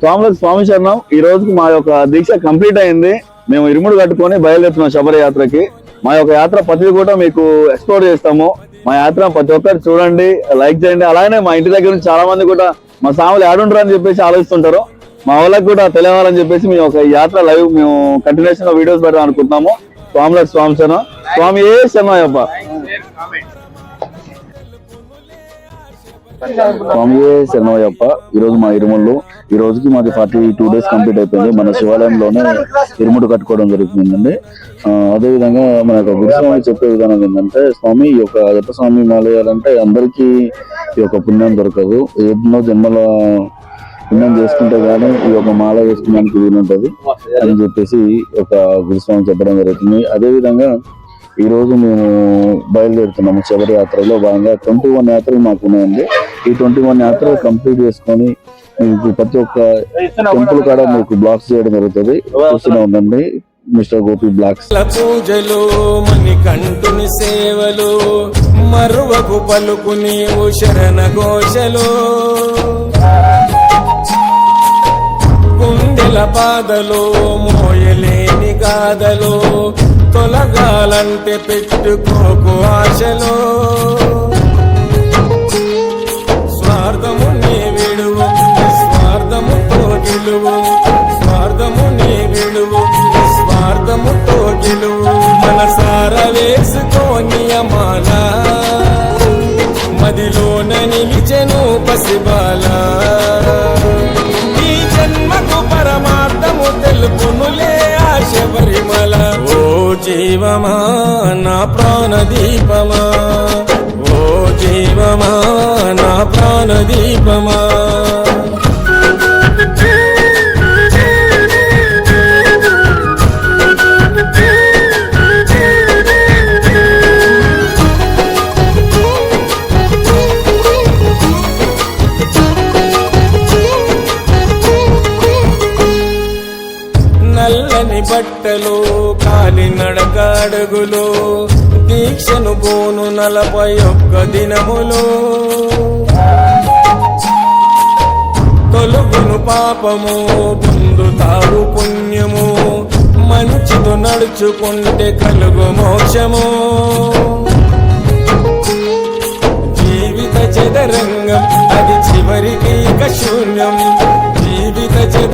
స్వాములకు స్వామి శరణం. ఈ రోజుకి మా యొక్క దీక్ష కంప్లీట్ అయింది. మేము ఇరుముడు కట్టుకొని బయలుదేరుతున్నాం శబరయాత్రకి. మా యొక్క యాత్ర ప్రతిదీ కూడా మీకు ఎక్స్ప్లోర్ చేస్తాము. మా యాత్ర ప్రతి ఒక్కరు చూడండి లైక్ చేయండి. అలానే మా ఇంటి దగ్గర నుంచి చాలా మంది కూడా మా సాములు ఆడుంటారు అని చెప్పేసి ఆలోచిస్తుంటారు. మా వాళ్ళకి కూడా తెలియాలని చెప్పేసి మేము ఒక యాత్ర లైవ్ మేము కంటిన్యూషన్గా వీడియోస్ పెడదాం అనుకుంటున్నాము. స్వాములకు స్వామి శరణం. స్వామి ఏ శరణం స్వామి శరణయ్యప్ప ఈ రోజు మా ఇరుముళ్ళు. ఈ రోజుకి మాది ఫార్టీ టూ డేస్ కంప్లీట్ అయిపోయింది. మన శివాలయంలోనే ఇరుముడు కట్టుకోవడం జరుగుతుందండి. ఆ, అదే విధంగా మన యొక్క గురుస్వామి చెప్పే విధానం ఏంటంటే స్వామి ఈ యొక్క అయ్యప్ప స్వామి మాలయాలంటే అందరికీ ఈ యొక్క పుణ్యం దొరకదు. ఎన్నో జన్మల పుణ్యం చేసుకుంటే కానీ ఈ యొక్క మాల వేసుకోవడానికి ఉంటుంది అని చెప్పేసి ఒక గురుస్వామి చెప్పడం జరుగుతుంది. అదే విధంగా ఈ రోజు మేము బయలుదేరుతున్నాము చివరి యాత్రలో భాగంగా. ట్వంటీ వన్ యాత్రలు మాకు ఉన్నాయండి. ఈ ట్వంటీ వన్ యాత్ర కంప్లీట్ చేసుకొని మీకు ప్రతి ఒక్క టెంపుల్ కాడ మీకు బ్లాక్స్ చేయడం జరుగుతుంది. చూస్తూనే ఉండండి మిస్టర్ గోపి బ్లాక్స్. పూజలు మణికంఠుని సేవలు మరువకు పలుకు నీవు శరణ ఘోషలు. గుండెల పాదలు మోయలేని గాథలు తొలగాలంటే పెట్టుకోకు ఆశలో. పసిబాల. నీ జన్మకు పరమార్థము తెలుపునులే ఆ శబరిమల ఓ జీవమా నా ప్రాణదీపమా. ఓ జీవమా నా ప్రాణదీపమా. బట్టలు కాలి నడక అడుగులు దీక్షను పోను నలభై ఒక్క దినములు. తొలుగును పాపము పొందుతావు పుణ్యము మంచితో నడుచుకుంటే కలుగు మోక్షము. జీవిత చదరంగం అది చివరికి ఇక శూన్యం.